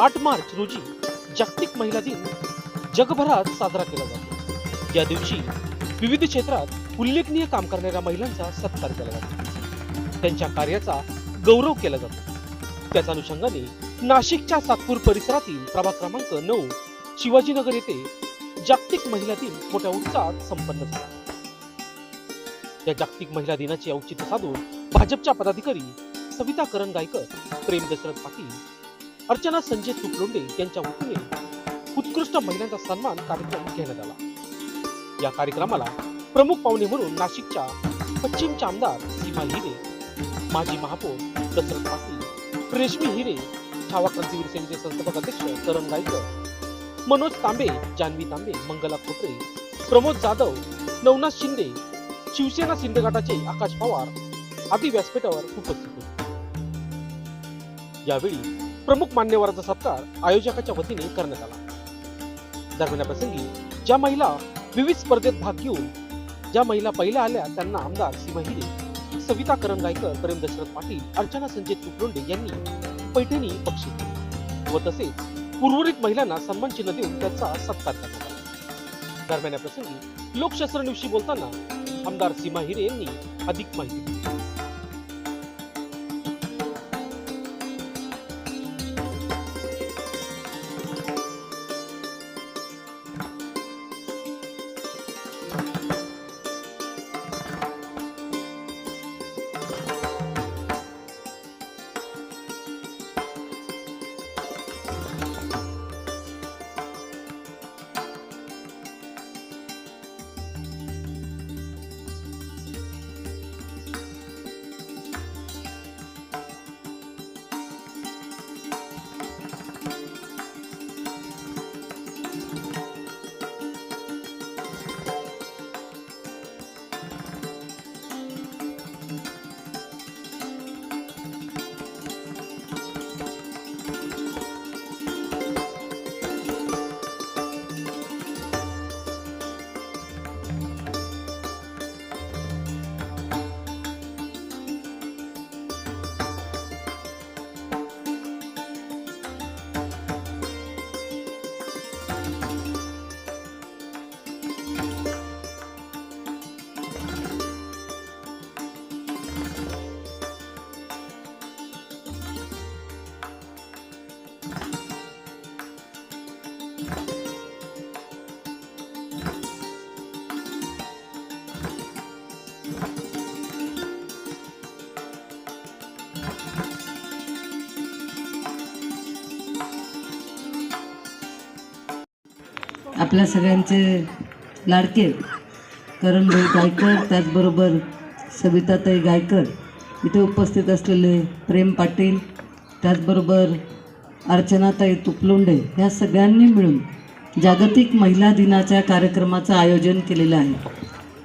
आठ मार्च रोजी जागतिक महिला दिन जगभरात साजरा केला जातो. या दिवशी विविध क्षेत्रात उल्लेखनीय काम करणाऱ्या महिलांचा सत्कार केला जातो. त्यांच्या कार्याचा गौरव केला जातो. त्याच अनुषंगाने नाशिकच्या सातपूर परिसरातील प्रभाग क्रमांक नऊ शिवाजीनगर येथे जागतिक महिला दिन मोठ्या उत्साहात संपन्न झाला. या जागतिक महिला दिनाचे औचित्य साधून भाजपच्या पदाधिकारी सविता करण गायकर प्रेम दशरथ पाटील अर्चना संजय तुपलोंडे यांच्या वतीने उत्कृष्ट महिलांचा सन्मान कार्यक्रम घेण्यात आला. या कार्यक्रमाला प्रमुख पाहुणे म्हणून नाशिकच्या पश्चिमच्या आमदार सीमा हिरे माजी महापौर दशरथ पाटील रेशमी हिरे छावा क्रांतीवीर सेनेचे संस्थापक अध्यक्ष करण गायकर मनोज तांबे जान्हवी तांबे मंगला खोटरे प्रमोद जाधव नवनाथ शिंदे शिवसेना शिंदे गटाचे आकाश पवार आदी व्यासपीठावर उपस्थित होते. यावेळी प्रमुख मान्यवरांचा सत्कार आयोजकाच्या वतीने करण्यात आला. दरम्यान प्रसंगी ज्या महिला विविध स्पर्धेत भाग घेऊन ज्या महिला पहिल्या आल्या त्यांना आमदार सीमा हिरे सविता करंगायकर प्रेम दशरथ पाटील अर्चना संजय तुपलोंडे यांनी पैठणी बक्षीस दिली. व तसेच उर्वरित महिलांना सन्मान चिन्ह देऊन त्यांचा सत्कार करण्यात आला. दरम्यान या प्रसंगी लोकशास्त्र न्यूजशी बोलताना आमदार सीमा हिरे यांनी अधिक माहिती दिली. आपल्या सगळ्यांचे लाडके करणभाई गायकर त्याचबरोबर सविताताई गायकर. इथे उपस्थित असलेले प्रेम पाटील त्याचबरोबर अर्चनाताई तुपलोंडे ह्या सगळ्यांनी मिळून जागतिक महिला दिनाच्या कार्यक्रमाचं आयोजन केलेलं आहे.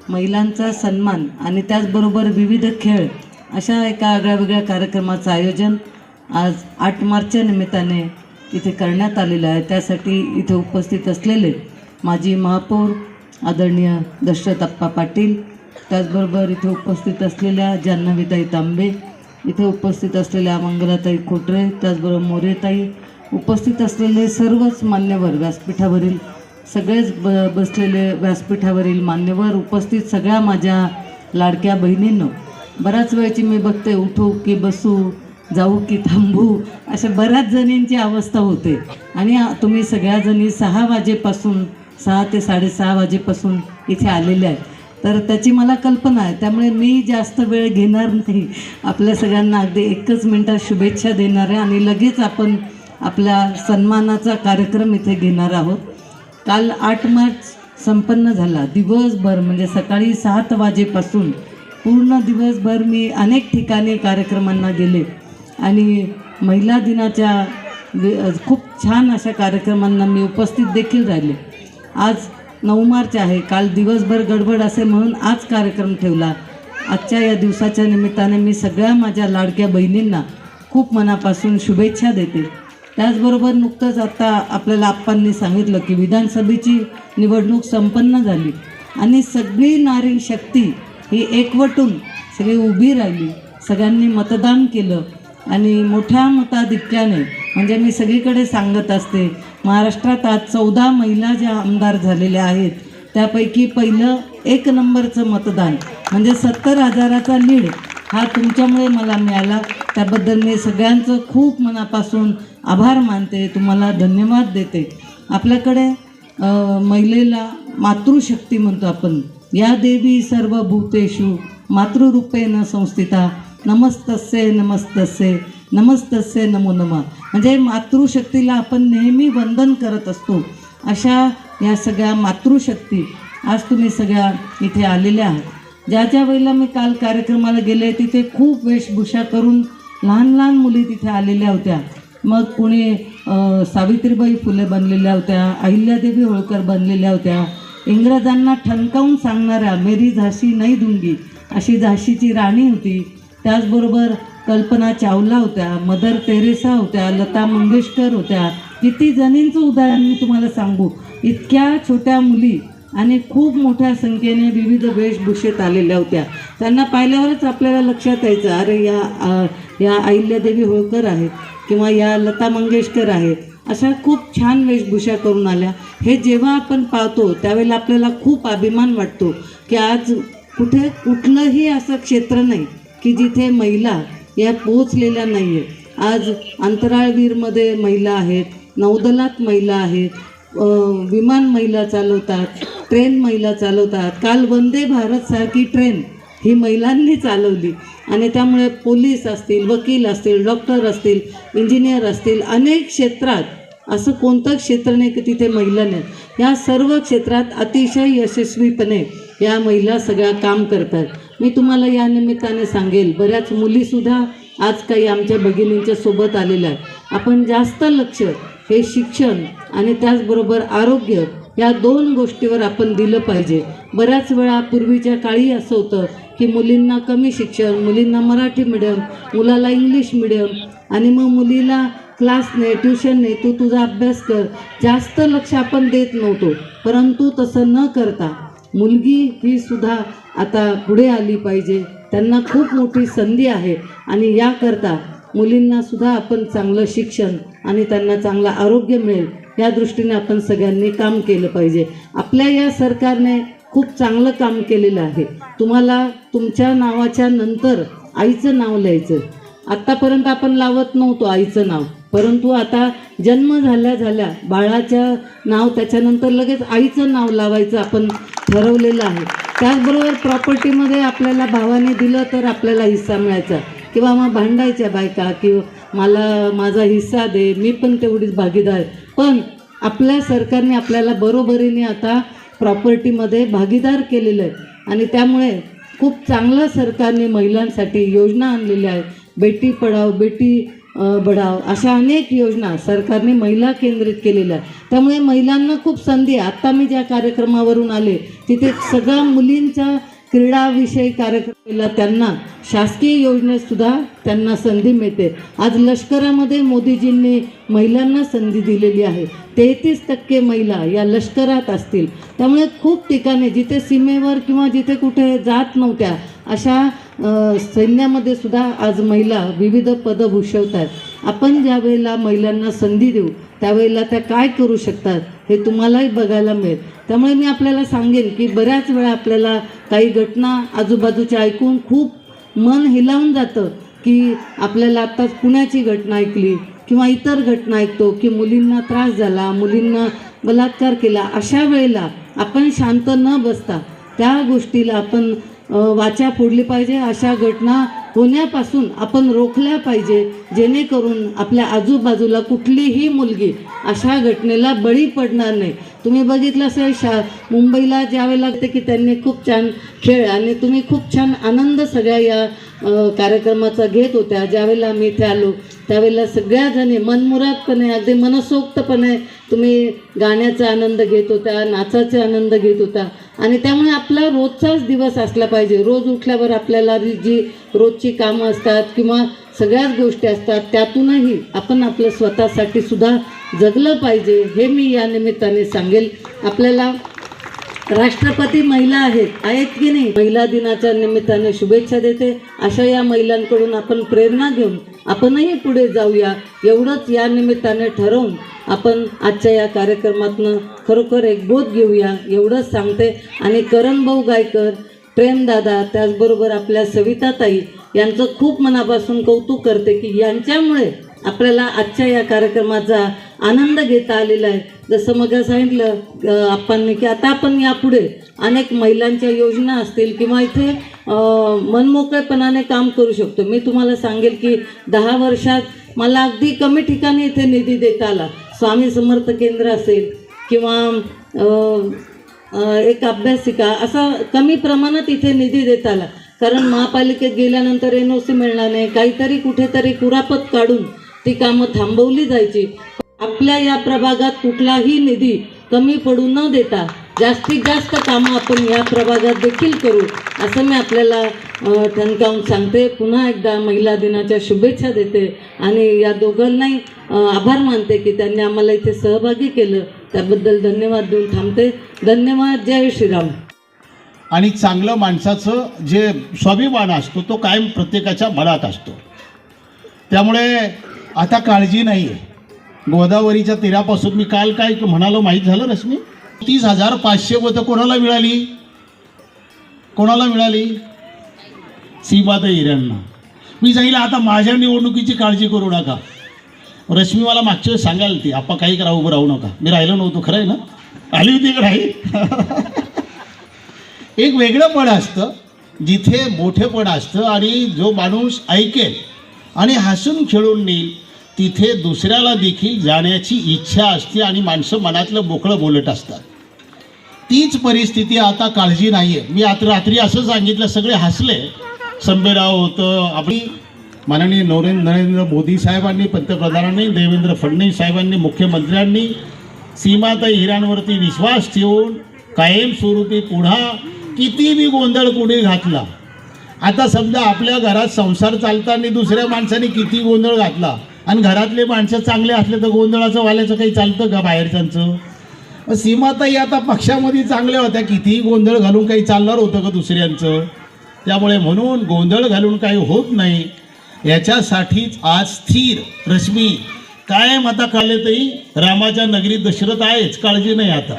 महिलांचा सन्मान आणि त्याचबरोबर विविध खेळ अशा एका आगळ्या वेगळ्या कार्यक्रमाचं आयोजन आज आठ मार्चच्या निमित्ताने इथे करण्यात आलेलं आहे. त्यासाठी इथे उपस्थित असलेले माजी महापौर आदरणीय दशरथप्पा पाटील त्याचबरोबर इथे उपस्थित असलेल्या जान्हवीताई तांबे इथे उपस्थित असलेल्या मंगलाताई खोटरे त्याचबरोबर मोरेताई उपस्थित असलेले सर्वच मान्यवर व्यासपीठावरील सगळेच ब बसलेले व्यासपीठावरील मान्यवर उपस्थित सगळ्या माझ्या लाडक्या बहिणींनो बऱ्याच वेळची मी बघते उठू की बसू जाऊ की थांबू अशा बऱ्याच जणींची अवस्था होते. आणि तुम्ही सगळ्याजणी सहा वाजेपासून सहा ते साडेसहा वाजेपासून इथे आलेले आहेत. तर त्याची मला कल्पना आहे. त्यामुळे मी जास्त वेळ घेणार नाही. आपल्या सगळ्यांना अगदी एकच मिनटात शुभेच्छा देणार आहे आणि लगेच आपण आपल्या सन्मानाचा कार्यक्रम इथे घेणार आहोत. काल आठ मार्च संपन्न झाला. दिवसभर म्हणजे सकाळी सात वाजेपासून पूर्ण दिवसभर मी अनेक ठिकाणी कार्यक्रमांना गेले. आणि महिला दिनाच्या खूप छान अशा कार्यक्रमांना मी उपस्थित देखील राहिले. आज नऊ मार्च आहे. काल दिवसभर गडबड असे म्हणून आज कार्यक्रम ठेवला. आजच्या या दिवसाच्या निमित्ताने मी सगळ्या माझ्या लाडक्या बहिणींना खूप मनापासून शुभेच्छा देते. त्याचबरोबर नुकतंच आता आपल्याला आप्पांनी सांगितलं की विधानसभेची निवडणूक संपन्न झाली आणि सगळी नारी शक्ती ही एकवटून सगळी उभी राहिली. सगळ्यांनी मतदान केलं आणि मोठ्या मताधिक्याने म्हणजे मी सगळीकडे सांगत असते महाराष्ट्रात आज चौदा महिला ज्या आमदार झालेल्या आहेत त्यापैकी पहिलं एक नंबरचं मतदान म्हणजे सत्तर हजाराचा लीड हा तुमच्यामुळे मला मिळाला. त्याबद्दल मी सगळ्यांचं खूप मनापासून आभार मानते तुम्हाला धन्यवाद देते. आपल्याकडे महिलेला मातृशक्ती म्हणतो आपण. या देवी सर्व भूतेषु मातृरूपेण संस्थिता. नमस्तस्य नमस्तस्य नमस्तस्य नमो नमः. म्हणजे मातृशक्तीला आपण नेहमी वंदन करत असतो. अशा या सगळ्या मातृशक्ती आज तुम्ही सगळ्या इथे आलेल्या आहात. ज्या ज्या वेळेला मी काल कार्यक्रमाला गेले तिथे खूप वेशभूषा करून लहान लहान मुली तिथे आलेल्या होत्या. मग कुणी सावित्रीबाई फुले बनलेल्या होत्या अहिल्यादेवी होळकर बनलेल्या होत्या. इंग्रजांना ठणकावून सांगणाऱ्या मेरी झाशी नाही दुंगी अशी झाशीची राणी होती. त्याचबरोबर कल्पना चावला होत्या मदर तेरेसा होत्या लता मंगेशकर होत्या. किती जणींचं उदाहरण मी तुम्हाला सांगू. इतक्या छोट्या मुली आणि खूप मोठ्या संख्येने विविध वेशभूषेत आलेल्या होत्या. त्यांना पाहिल्यावरच आपल्याला लक्षात यायचं अरे या या अहिल्यादेवी होळकर आहेत किंवा या लता मंगेशकर आहेत. अशा खूप छान वेशभूषा करून आल्या. हे जेव्हा आपण पाहतो त्यावेळेला आपल्याला खूप अभिमान वाटतो की आज कुठे कुठलंही असं क्षेत्र नाही की जिथे महिला या पोहोचलेल्या नाही आहेत आज अंतराळवीरमध्ये महिला आहेत नौदलात महिला आहेत विमान महिला चालवतात ट्रेन महिला चालवतात. काल वंदे भारतसारखी ट्रेन ही महिलांनी चालवली आणि त्यामुळे पोलीस असतील वकील असतील डॉक्टर असतील इंजिनियर असतील अनेक क्षेत्रात असं कोणतं क्षेत्र नाही की तिथे महिला नाही. या सर्व क्षेत्रात अतिशय यशस्वीपणे या महिला सगळ्या काम करतात. मी तुम्हाला या निमित्ताने सांगेल बऱ्याच मुलीसुद्धा आज काही आमच्या भगिनींच्या सोबत आलेल्या आहेत. आपण जास्त लक्ष हे शिक्षण आणि त्याचबरोबर आरोग्य या दोन गोष्टीवर आपण दिलं पाहिजे. बऱ्याच वेळा पूर्वीच्या काळी असं होतं की मुलींना कमी शिक्षण मुलींना मराठी मिडियम मुलाला इंग्लिश मिडियम आणि मग मुलीला क्लास नाही ट्युशन तू तुझा अभ्यास कर. जास्त लक्ष आपण देत नव्हतो परंतु तसं न करता मुलगी ही सुद्धा आता पुढे आली पाहिजे. त्यांना खूप मोठी संधी आहे. आणि याकरता मुलींनासुद्धा आपण चांगलं शिक्षण आणि त्यांना चांगलं आरोग्य मिळेल या दृष्टीने आपण सगळ्यांनी काम केलं पाहिजे. आपल्या या सरकारने खूप चांगलं काम केलेलं आहे. तुम्हाला तुमच्या नावाच्या नंतर आईचं नाव लिहायचं आत्तापर्यंत आपण लावत नव्हतो आईचं नाव. परंतु आता जन्म झाल्या झाल्या बाळाच्या नाव त्याच्यानंतर लगेच आईचं नाव लावायचं आपण ठरवलेलं आहे. त्याचबरोबर प्रॉपर्टीमध्ये आपल्याला भावाने दिलं तर आपल्याला हिस्सा मिळायचा. किंवा मग भांडायच्या बायका किंवा मला माझा हिस्सा दे मी पण तेवढीच भागीदार. पण आपल्या सरकारने आपल्याला बरोबरीने आता प्रॉपर्टीमध्ये भागीदार केलेलं आहे. आणि त्यामुळे खूप चांगलं सरकारने महिलांसाठी योजना आणलेल्या आहेत. बेटी पढाव बेटी बढाव अशा अनेक योजना सरकारने महिला केंद्रित केलेल्या आहेत. त्यामुळे महिलांना खूप संधी आत्ता मी ज्या कार्यक्रमावरून आले तिथे सगळ्या मुलींचा क्रीडाविषयी कार्यक्रम केला त्यांना शासकीय योजनेतसुद्धा त्यांना संधी मिळते. आज लष्करामध्ये मोदीजींनी महिलांना संधी दिलेली आहे. तेहतीस टक्के महिला या लष्करात असतील. त्यामुळे खूप ठिकाणी जिथे सीमेवर किंवा जिथे कुठे जात नव्हत्या अशा सैन्यामध्ये सुद्धा आज महिला विविध पदं भूषवत आहेत आपण ज्या वेळेला महिलांना संधी देऊ त्यावेळेला त्या काय करू शकतात हे तुम्हालाही बघायला मिळेल. त्यामुळे मी आपल्याला सांगेन की बऱ्याच वेळा आपल्याला काही घटना आजूबाजूच्या ऐकून खूप मन हिलावून जातं की आपल्याला आत्ताच पुण्याची घटना ऐकली किंवा इतर घटना ऐकतो की मुलींना त्रास झाला मुलींना बलात्कार केला अशा वेळेला आपण शांत न बसता त्या गोष्टीला आपण वाचा फोडली पाहिजे. अशा घटना होण्यापासून आपण रोखल्या पाहिजे जेणेकरून आपल्या आजूबाजूला कुठलीही मुलगी अशा घटनेला बळी पडणार नाही. तुम्ही बघितलं असेल शा मुंबईला ज्यावेळेला लागते की त्यांनी खूप छान खेळ आणि तुम्ही खूप छान आनंद सगळ्या या कार्यक्रमाचा घेत होत्या. ज्यावेळेला आम्ही इथे आलो त्यावेळेला सगळ्याजणी मनमुरादपणे अगदी मनसोक्तपणे तुम्ही गाण्याचा आनंद घेत होता नाचाचा आनंद घेत होता. आणि त्यामुळे आपला रोजचाच दिवस असला पाहिजे. रोज उठल्यावर आपल्याला जी रोजची कामं असतात किंवा सगळ्याच गोष्टी असतात त्यातूनही आपण आपलं स्वतःसाठी सुद्धा जगलं पाहिजे हे मी या निमित्ताने सांगेल. आपल्याला राष्ट्रपती महिला आहेत. आहेत की नाही? महिला दिनाच्या निमित्ताने शुभेच्छा देते. अशा या महिलांकडून आपण प्रेरणा घेऊन आपणही पुढे जाऊया. एवढंच या निमित्ताने ठरवून आपण आजच्या या कार्यक्रमातनं खरोखर एक बोध घेऊया. एवढंच सांगते. आणि करणभाऊ गायकर प्रेमदादा त्याचबरोबर आपल्या सविताताई यांचं खूप मनापासून कौतुक करते की यांच्यामुळे आपल्याला आजच्या या कार्यक्रमाचा आनंद घेता आलेला आहे. जसं मग सांगितलं आपण की आता आपण यापुढे अनेक महिलांच्या योजना असतील किंवा इथे मनमोकळेपणाने काम करू शकतो. मी तुम्हाला सांगेल की दहा वर्षात मला अगदी कमी ठिकाणी इथे निधी देता आला. स्वामी समर्थ केंद्र असेल किंवा एक अभ्यासिका असा कमी प्रमाणात इथे निधी देता आला. कारण महापालिकेत गेल्यानंतर एन ओ सी मिळणार नाही. काहीतरी कुठेतरी कुरापत काढून ती कामं थांबवली जायची. आपल्या या प्रभागात कुठलाही निधी कमी पडू न देता जास्तीत जास्त कामं आपण या प्रभागात देखील करू असं मी आपल्याला ठणकावून सांगते. पुन्हा एकदा महिला दिनाच्या शुभेच्छा देते आणि या दोघांनाही आभार मानते की त्यांनी आम्हाला इथे सहभागी केलं. त्याबद्दल धन्यवाद देऊन थांबते. धन्यवाद. जय श्रीराम. आणि चांगलं माणसाचं जे स्वाभिमान असतो तो कायम प्रत्येकाच्या मनात असतो. त्यामुळे आता काळजी नाही आहे गोदावरीच्या तीरापासून मी काल काय म्हणालो माहीत झालं रश्मी तीस हजार पाचशे मतं कोणाला मिळाली? कोणाला मिळाली? सीमाता हिऱ्यांना. मी सांगितलं आता माझ्या निवडणुकीची काळजी करू नका. रश्मी मला मागच्या वेळेस सांगायला ती आपण काही करा उभं राहू नका. मी राहिलो नव्हतो खरं आहे ना? आली होती का राही एक वेगळं पण असतं जिथे मोठेपण असतं आणि जो माणूस ऐकेल आणि हसून खेळून नेईल तिथे दुसऱ्याला देखील जाण्याची इच्छा असते आणि माणसं मनातलं मोकळं बोलत असतात. तीच परिस्थिती आता काळजी नाही आहे मी आता रात्री असं सांगितलं सगळे हसले. संभेराव होतं आपली माननीय नरेंद्र नरेंद्र मोदी साहेबांनी पंतप्रधानांनी देवेंद्र फडणवीस साहेबांनी मुख्यमंत्र्यांनी सीमाताई हिरांवरती विश्वास ठेवून कायमस्वरूपी पुन्हा किती बी गोंधळ कुणी घातला. आता समजा आपल्या घरात संसार चालताना दुसऱ्या माणसाने किती गोंधळ घातला. आणि घरातले माणसं चांगले असले तर गोंधळाचं वाल्याचं काही चालतं का बाहेरच्यांचं? मग सीमाताई आता पक्षामध्ये चांगल्या होत्या. कितीही गोंधळ घालून काही चालणार होतं का दुसऱ्यांचं? त्यामुळे म्हणून गोंधळ घालून काही होत नाही. याच्यासाठीच आज स्थिर रश्मी. कायम आता काढले तरी रामाच्या नगरीत दशरथ आहेच. काळजी नाही आता.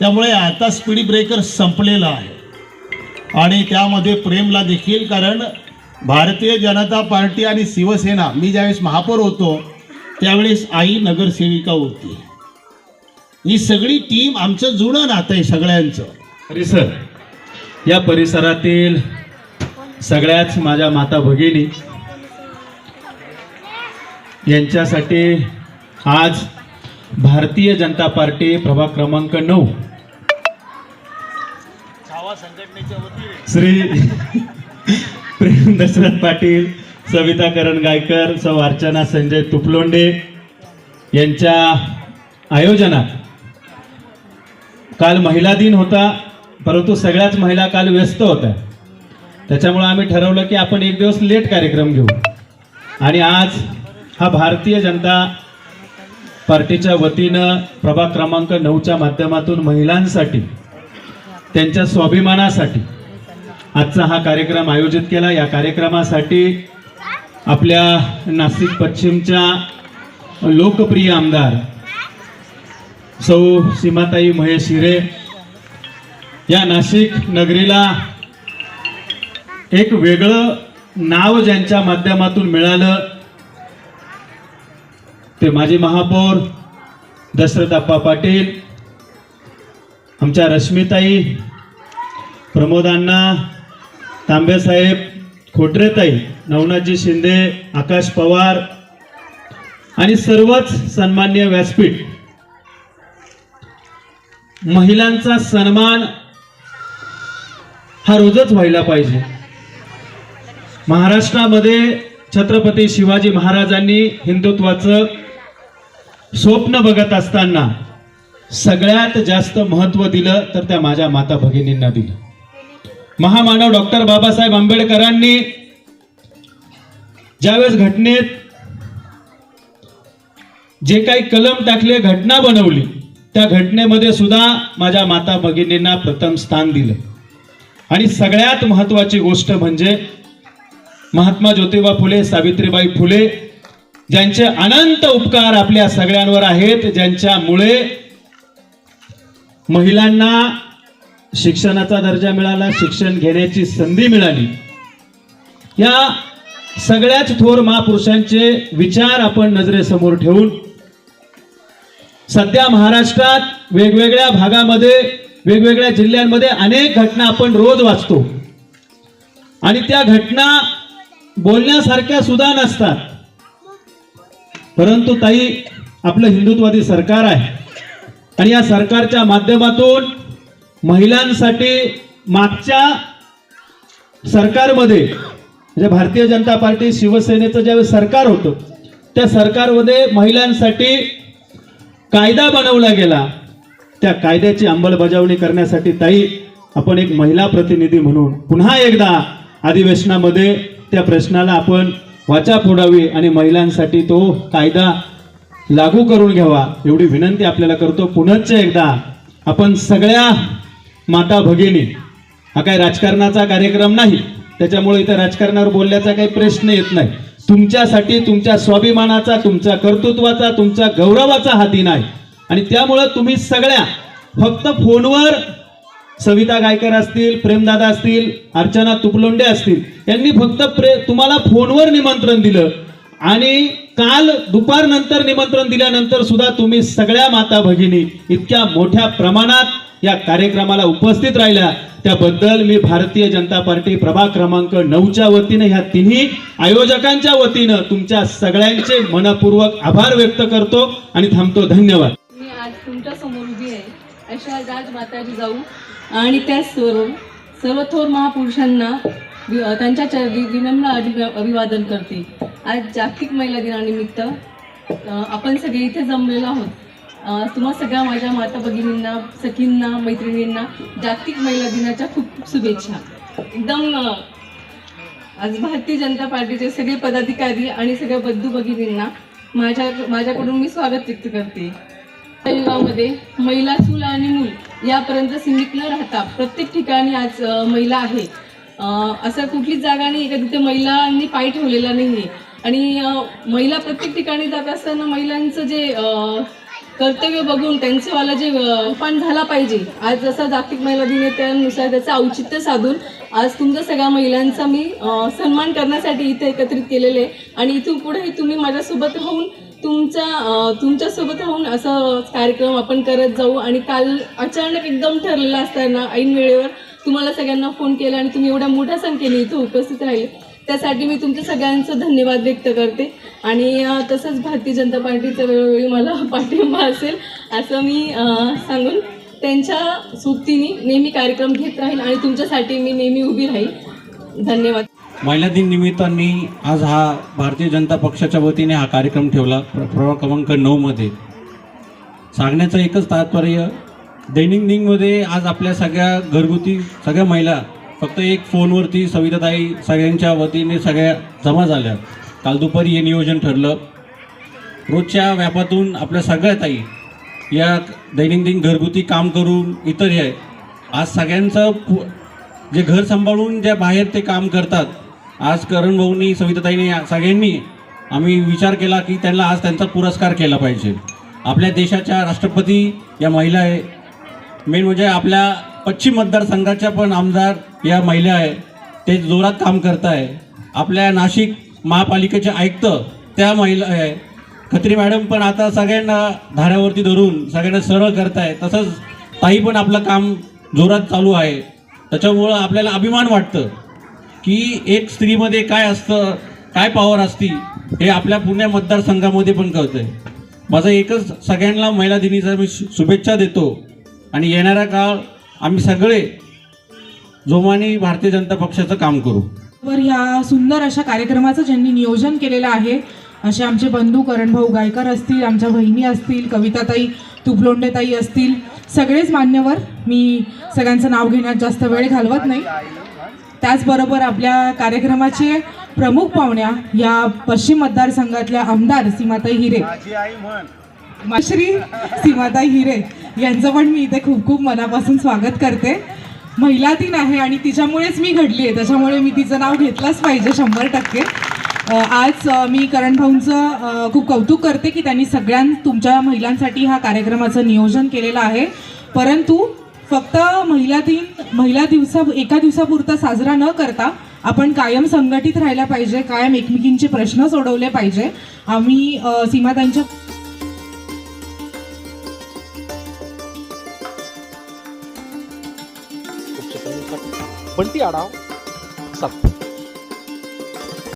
त्यामुळे आता स्पीड ब्रेकर संपलेला आहे. आणि त्यामध्ये प्रेमला देखील कारण भारतीय जनता पार्टी आणि शिवसेना मी ज्यावेळेस महापौर होतो त्यावेळेस आई नगरसेविका होती. ही सगळी टीम आमचं जुनं नातं आहे सगळ्यांचं. परिसर या परिसरातील सगळ्याच माझ्या माता भगिनी यांच्यासाठी आज भारतीय जनता पार्टी प्रभाग क्रमांक नऊ. श्री प्रेम दशरथ पाटील सविता करण गायकर सौ अर्चना संजय तुपलोंडे यांच्या आयोजनात. काल महिला दिन होता परंतु सगळ्याच महिला काल व्यस्त होत्या. त्याच्यामुळं आम्ही ठरवलं की आपण एक दिवस लेट कार्यक्रम घेऊ. आणि आज हा भारतीय जनता पार्टीच्या वतीनं प्रभाग क्रमांक नऊच्या माध्यमातून महिलांसाठी त्यांच्या स्वाभिमानासाठी आजचा हा कार्यक्रम आयोजित केला. या कार्यक्रमासाठी आपल्या नाशिक पश्चिमच्या लोकप्रिय आमदार सौ सीमाताई महेश हिरे या नाशिक नगरीला एक वेगळं नाव ज्यांच्या माध्यमातून मिळालं ते माजी महापौर दशरथ आप्पा पाटील आमच्या रश्मिताई प्रमोदांना तांबेसाहेब खोटरेताई नवनाथजी शिंदे आकाश पवार आणि सर्वच सन्मान्य व्यासपीठ. महिलांचा सन्मान हा रोजच व्हायला पाहिजे. महाराष्ट्रामध्ये छत्रपती शिवाजी महाराजांनी हिंदुत्वाचं स्वप्न बघत असताना सगळ्यात जास्त महत्त्व दिलं तर त्या माझ्या माता भगिनींना दिलं. महामानव डॉक्टर बाबासाहेब आंबेडकरांनी ज्यावेळेस घटनेत जे काही कलम टाकले घटना बनवली त्या घटनेमध्ये सुद्धा माझ्या माता भगिनींना प्रथम स्थान दिलं. आणि सगळ्यात महत्वाची गोष्ट म्हणजे महात्मा ज्योतिबा फुले सावित्रीबाई फुले ज्यांचे अनंत उपकार आपल्या सगळ्यांवर आहेत ज्यांच्यामुळे महिलांना शिक्षणाचा दर्जा मिळाला शिक्षण घेण्याची संधी मिळाली. या सगळ्याच थोर महापुरुषांचे विचार आपण नजरेसमोर ठेवून सध्या महाराष्ट्रात वेगवेगळ्या भागामध्ये वेगवेगळ्या जिल्ह्यांमध्ये अनेक घटना आपण रोज वाचतो. आणि त्या घटना बोलण्यासारख्या सुद्धा नसतात. परंतु ताई आपलं हिंदुत्वादी सरकार आहे. आणि या सरकारच्या माध्यमातून महिलांसाठी मागच्या सरकारमध्ये म्हणजे भारतीय जनता पार्टी शिवसेनेचं ज्यावेळेस सरकार होतं त्या सरकारमध्ये महिलांसाठी कायदा बनवला गेला. त्या कायद्याची अंमलबजावणी करण्यासाठी ताई आपण एक महिला प्रतिनिधी म्हणून पुन्हा एकदा अधिवेशनामध्ये त्या प्रश्नाला आपण वाचा फोडावी आणि महिलांसाठी तो कायदा लागू करून घ्यावा एवढी विनंती आपल्याला करतो. पुनश्च एकदा आपण सगळ्या माता भगिनी हा काही राजकारणाचा कार्यक्रम नाही. त्याच्यामुळे इथं राजकारणावर बोलण्याचा काही प्रश्न येत नाही. तुमच्यासाठी तुमच्या स्वाभिमानाचा तुमच्या कर्तृत्वाचा तुमच्या गौरवाचा हा दिन आहे आणि त्यामुळं तुम्ही सगळ्या फक्त फोनवर सविता गायकर असतील प्रेमदादा असतील अर्चना तुपलोंडे असतील यांनी फक्त प्रे तुम्हाला फोनवर निमंत्रण दिलं. आणि काल दुपारनंतर निमंत्रण दिल्यानंतर सुद्धा तुम्ही सगळ्या माता भगिनी इतक्या मोठ्या प्रमाणात या कार्यक्रमाला उपस्थित राहिल्या. त्याबद्दल मी भारतीय जनता पार्टी प्रभाग क्रमांक नऊच्या वतीनं ह्या तिन्ही आयोजकांच्या वतीनं तुमच्या सगळ्यांचे मनपूर्वक आभार व्यक्त करतो आणि थांबतो. धन्यवाद. मी आज तुमच्यासमोर उभी आहे. अशा राजमाता जाऊ आणि त्याचबरोबर सर्व थोर महापुरुषांना त्यांच्या विनम्र अभिवादन करते. आज जागतिक महिला दिनानिमित्त आपण सगळे इथे जमलेलो आहोत. तुम्हा सगळ्या माझ्या माता भगिनींना सखींना मैत्रिणींना जागतिक महिला दिनाच्या खूप खूप शुभेच्छा. एकदम आज भारतीय जनता पार्टीचे सगळे पदाधिकारी आणि सगळ्या बंधू भगिनींना माझ्या माझ्याकडून मी स्वागत व्यक्त करते. युगामध्ये महिला चूल आणि मूल यापर्यंत सीमित न राहता प्रत्येक ठिकाणी आज महिला आहे. असं कुठलीच जागा नाही का तिथे महिलांनी पाय ठेवलेला नाही आहे आणि महिला प्रत्येक ठिकाणी जात असताना महिलांचं जे कर्तव्य बघून त्यांचंवाला जे पण झाला पाहिजे आज जसा जागतिक महिला दिन आहे त्यानुसार त्याचं औचित्य साधून आज तुमच्या सगळ्या महिलांचा मी सन्मान करण्यासाठी इथे एकत्रित केलेले आहे. आणि इथून पुढेही तुम्ही माझ्यासोबत राहून तुमच्या तुमच्यासोबत राहून असं कार्यक्रम आपण करत जाऊ. आणि काल अचानक एकदम ठरलेला असताना ऐन वेळेवर तुम्हाला सगळ्यांना फोन केला आणि तुम्ही एवढ्या मोठ्या संख्येने इथं उपस्थित राहिले. त्यासाठी मी तुमच्या सगळ्यांचं धन्यवाद व्यक्त करते. आणि तसंच भारतीय जनता पार्टीचं वेळोवेळी मला पाठिंबा असेल असं मी सांगून त्यांच्या सोबतीने नेहमी कार्यक्रम घेत राहील आणि तुमच्यासाठी मी नेहमी उभी राहील धन्यवाद. महिला दिन निमित्ताने आज हा भारतीय जनता पक्षाच्या वतीने हा कार्यक्रम ठेवला. प्र प्रभाग क्रमांक नऊमध्ये सांगण्याचं एकच तात्पर्य दैनंदिनमध्ये आज आपल्या सगळ्या घरगुती सगळ्या महिला फक्त एक फोनवरती सविताताई सगळ्यांच्या वतीने सगळ्या जमा झाल्या. काल दुपारी हे नियोजन ठरलं. रोजच्या व्यापातून आपल्या सगळ्या ताई या दैनंदिन घरगुती काम करून इतर हे आज सगळ्यांचं पु- जे घर सांभाळून ज्या बाहेर ते काम करतात आज करण भाऊनी सविताताईने या- सगळ्यांनी आम्ही विचार केला की त्यांना आज त्यांचा पुरस्कार केला पाहिजे. आपल्या देशाच्या राष्ट्रपती या महिला आहे मेन म्हणजे आपल्या पश्चिम मतदारसंघाच्या पण आमदार या महिला आहे. ते जोरात काम करत आहे आपल्या नाशिक महापालिकेचे आयुक्त त्या महिला आहे. खत्री मॅडम पण आता सगळ्यांना धाऱ्यावरती धरून सगळ्यांना सरळ करताय. तसंच ताई पण आपलं काम जोरात चालू आहे. त्याच्यामुळं आपल्याला अभिमान वाटतं की एक स्त्रीमध्ये काय असतं काय पॉवर असती हे आपल्या पुणे मतदारसंघामध्ये पण कळतं आहे माझं एकच सगळ्यांना महिला दिनीचा मी शुभेच्छा देतो. आणि येणारा काळ आम्ही सगळे जोमाने भारतीय जनता पक्षाचं काम करू. वर ह्या सुंदर अशा कार्यक्रमाचं ज्यांनी नियोजन केलेलं आहे असे आमचे बंधू करणभाऊ गायकर असतील आमच्या बहिणी असतील कविताताई तुपलोंडेताई असतील सगळेच मान्यवर. मी सगळ्यांचं नाव घेण्यात जास्त वेळ घालवत नाही. त्याचबरोबर आपल्या कार्यक्रमाचे प्रमुख पाहुण्या या पश्चिम मतदारसंघातल्या आमदार सीमाताई हिरे. श्री सीमाताई हिरे. यांचं पण मी इथे खूप खूप मनापासून स्वागत करते. महिला दिन आहे आणि तिच्यामुळेच मी घडली आहे. त्याच्यामुळे मी तिचं नाव घेतलंच पाहिजे शंभर टक्के. आज मी करण भाऊंचं खूप कौतुक करते की त्यांनी सगळ्यां तुमच्या महिलांसाठी हा कार्यक्रमाचं नियोजन केलेलं आहे. परंतु फक्त महिला दिन महिला दिवसा एका दिवसापुरता साजरा न करता आपण कायम संघटित राहायला पाहिजे कायम एकमेकींचे प्रश्न सोडवले पाहिजे. आम्ही सीमाताईंच्या बंटी आडाव सात